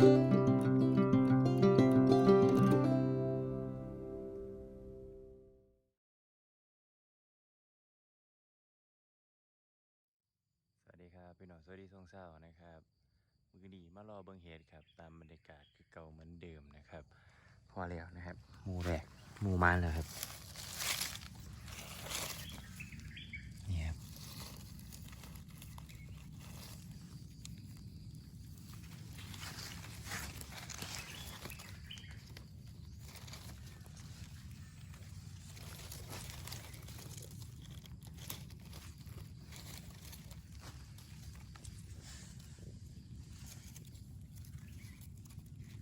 สวัสดีครับพี่น้องสวัสดีท่องเศร้านะครับมือดีมารอเบิงเหตุครับ ตามบรรยากาศคือเก่าเหมือนเดิมนะครับ พอแล้วนะครับหมูแรกหมูมันแล้วครับนี่ครับ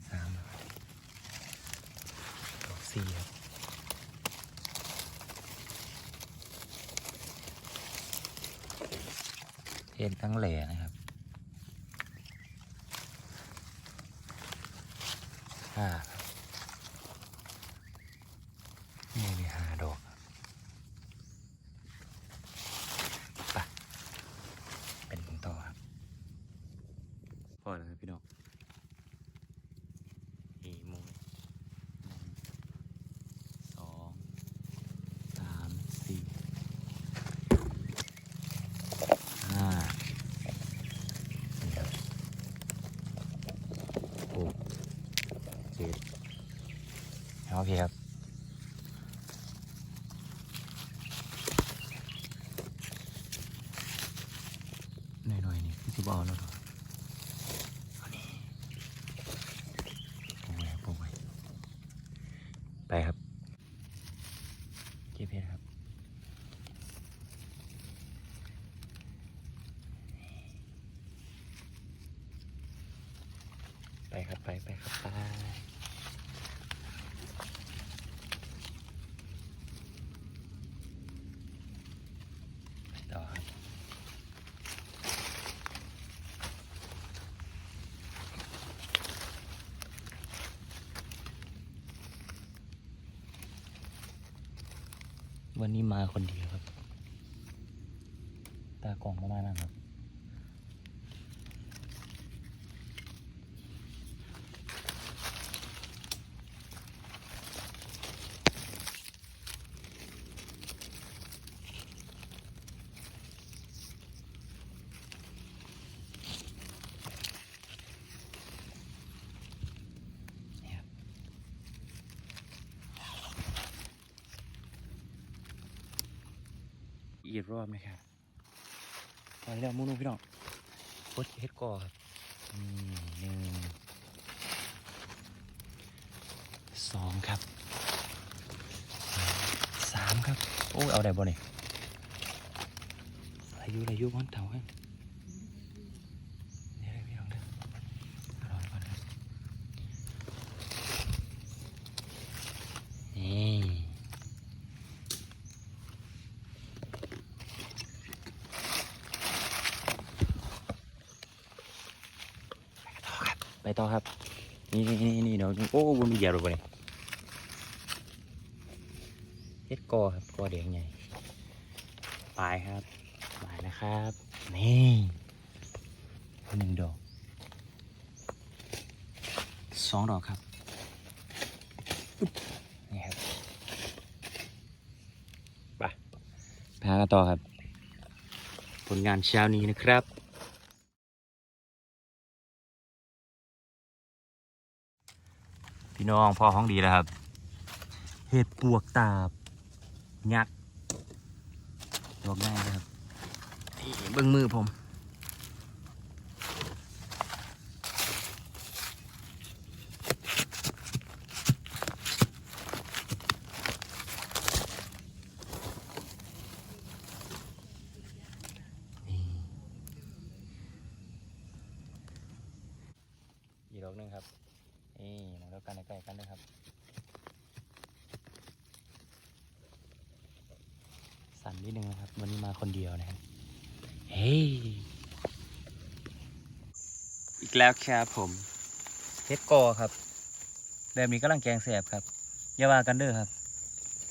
สาม ซีครับเห็นทั้งแหล่นะครับอ่าครับนี่มีห้าดอกครับไปเป็นต่อครับพอแล้วครับพี่น้อง อีหมูหนึ่งสองสามสี่ห้านี่ครับหกเจ็ด โอเคครับหน่อยๆนี่คือจะบอแล้วหรอไปครับเก็บเพชรครับไปครับ ไป ไปครับ ไปต่อครับ วันนี้มาคนเดียวครับ ตากล่องประมาณนั้นครับ อีกรอบนะครับตอนแล้วมูนูพี่น้องโคตรเฮ็ดก่อครับอืมหนึ่งสองครับสามครับ โอ้ยเอาได้บ่เนี่ยอายุอายุมันเท่ากันเดี๋ยวได้พี่น้องเด้อเอาลองก่อนครับนี่ ไป ต่อครับนี่นี่นี่นี่เดี๋ยวโอ้บนมีเหยียบเลยบ่เนี่ยเฮ็ดกอครับกอแดงใหญ่ปลายครับปลายนะครับ นี่หนึ่งดอกสองดอกครับอึ๊บนี่ครับไปไปหากันต่อครับ ผลงานเช้านี้นะครับ พี่น้องพ่อห้องดีแล้วครับ เห็ดปวกตาบยักษ์ดอกง่ายนะครับนี่เบิ้งมือผมนี่อีกดอกหนึงครับ นี่มาแล้วกันใกล้ๆกันนะครับ สั่นนิดนึงนะครับ วันนี้มาคนเดียวนะครับเฮ้ยอีกแล้วครับผมเพชรกอครับ แบบนี้กำลังแกงแสบครับอย่าว่ากันเด้อครับ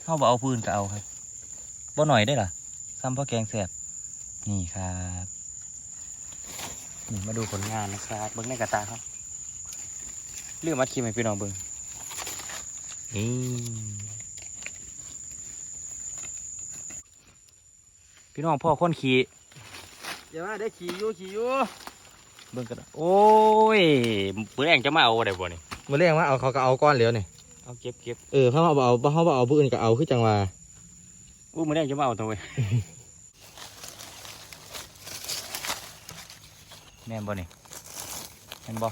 เข้าบ่เอาปืนก็เอาครับบ่หน่อยได้อล่ะซ้ำพ่อแกงแสบนี่ครับนี่มาดูผลงานนะครับ เบิ้งในกระตาครับ เรื่องมาคีมให้พี่น้องเบิ่งนี่พี่น้องพ่อคนขี่อย่ามาได้ขี่อยู่ขี่อยู่เบิ่งกันโอ้ยเปื่องจะมาเอาได้บ่นี่มาเรียกว่าเอาเขาก็เอาก้อนเหลียวนี่เอาเก็บเก็บเออเขาเอาเอาเขาเอาผู้อื่นก็เอาคือจังว่าอู้มือแรงจะมาเอาตัวเว้ยแม่นบ่นี่แม่นบ่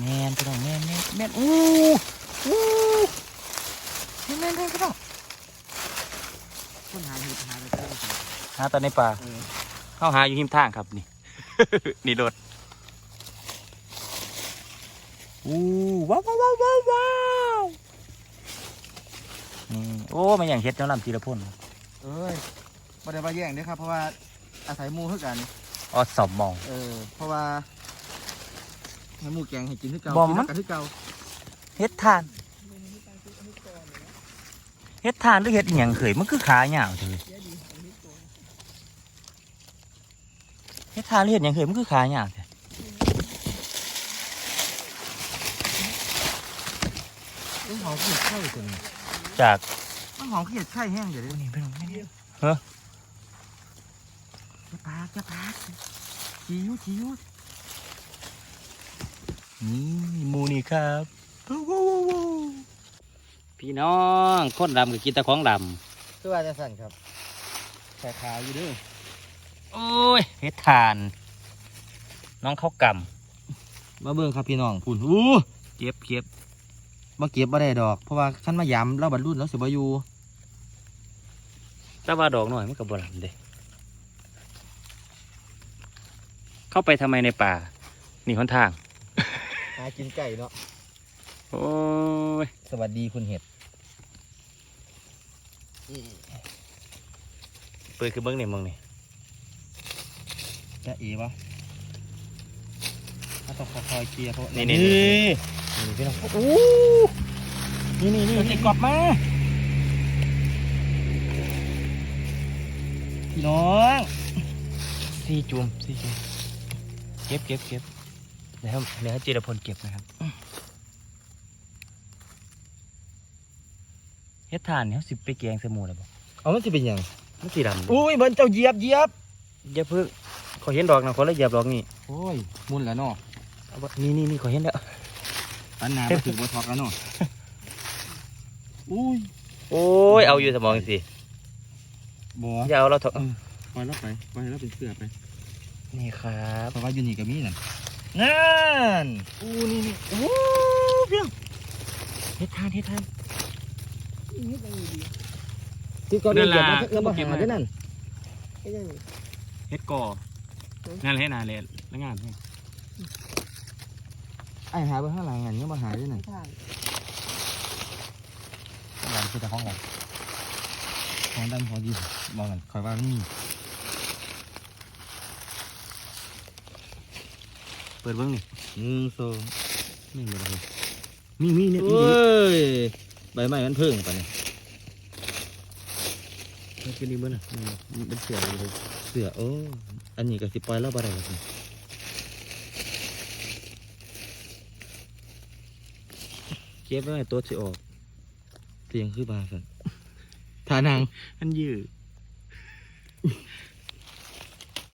แม่นพี่น้องแม่นแม่นแม่นอู้อู้แม่นแม่นแม่นพี่น้องคนหาเห็ดหาอะไรหาตอนในป่าเข้าหาอยู่หิมทางครับนี่ นี่โดดอู้ว้าวว้าวว้าวว้าวว้าวนี่โอ้มันอย่างเฮ็ดเจ้าลำจีรพลเอ้ยบ่ได้มาแย่งเด้อครับเพราะว่าอาศัยหมูคือกันออสอบมองเออเพราะว่า ให้หมูแกงให้กินคือเก่าบ่มัน กินคือเก่าเฮ็ดทาน เฮ็ดทานหรือเฮ็ดอหย่างเคยมันคือขาหยาวเถอะเฮ็ดทานหรือเฮ็ดอหย่างเคยมันคือขาหยาวเถอะต้องหอมขี้เห็ดไข่ตัวนี้จากต้องหอมขี้เห็ดไข่แห้งเดี๋ยวนี้นี่เป็นไงเนี่ยจะปากจะปากขี่อยู่ขี่อยู่ นี่หมูนี่ครับพี่น้องคนดำก็กินแต่ของดคือว่าจะสั่นครับแค่ขาอยู่เด้วยำโอ้ยเฮ็ดทาน น้องเข้ากมาเบิ่งครับพี่น้องพุ่นอู้ำเก็บเก็บมาเก็บบ่ได้ดอก เพราะว่าขั้นมายำเราบรรลุแล้วสิบ่อยู่แต่ว่าดอกหน่อยมันก็บ่ลำเด้เข้าไปทำไมในป่า นี่หนทางหากินไก่เนาะโอ้ยสวัสดีคุณเห็ดเปิดคือเบิ้งนี่มึงนี่จะเอ๋ปะถ้าต้องคอยๆเคลียร์เพราะนี่นี่นี่นี่นี่พี่น้องโอ้นี่นี่นี่ติดกรอบมาพี่น้องสี่จุ่มสี่จุ่มเก็บเก็บเก็บเดี๋ยวให้เดี๋ยวให้จิรพลเก็บนะครับเฮ็ดทานเนี่ยสิไปแกงใสหมูเลยบ่เอามันจะเป็นหยังมันสีดำอุ้ยเบิ้นเจ้าเหยียบเหยียบอย่าเพิ่งขอเห็นดอกนะขอละเหยียบดอกนี่โอ้ยมุนแล้วเนาะเอาบ่นี่นี่นี่ขอเห็นแล้วปันนามาถึงบัทอกแล้วเนาะอุ้ยโอ้ยเอาอยู่สมองสิบัวอย่าเอาเราเถอะปล่อยแล้วไปปล่อยแล้วเป็นเสือไปนี่ครับเพราะว่าอยู่นี่ก็มีนั่น นั่นอู้นี่นี่โอ้เพียงเฮ็ดทานเฮ็ดทานที่ก็นั่ได้นเหยีล่ะยบแล้วมาเก็บหามาได้นั่นเฮ็ดก่อนั่นแหละนาเลยแล้วงานนี่ไอ้หาไปข้างหลังอันนี้มาหาได้นั่นงานคือแต่ห้องเราของดำของดีมองกันคอยว่ามัน เปิดเบิ้งนี่หนึ่งสองนี่หมดเลยมีมีเนี่ยเอ้ยใบไม้มันเพิ่งไปเนี่ยนี่คือนี่เบิ้งน่ะอืมมันเป็นเสือเลยเสือโอ้อันนี้ก็สิปล่อยแล้วบ่ได้แล้วสิเก็บไว้ให้ตัวสิออกเสียงคือบาสันทานางอันยืด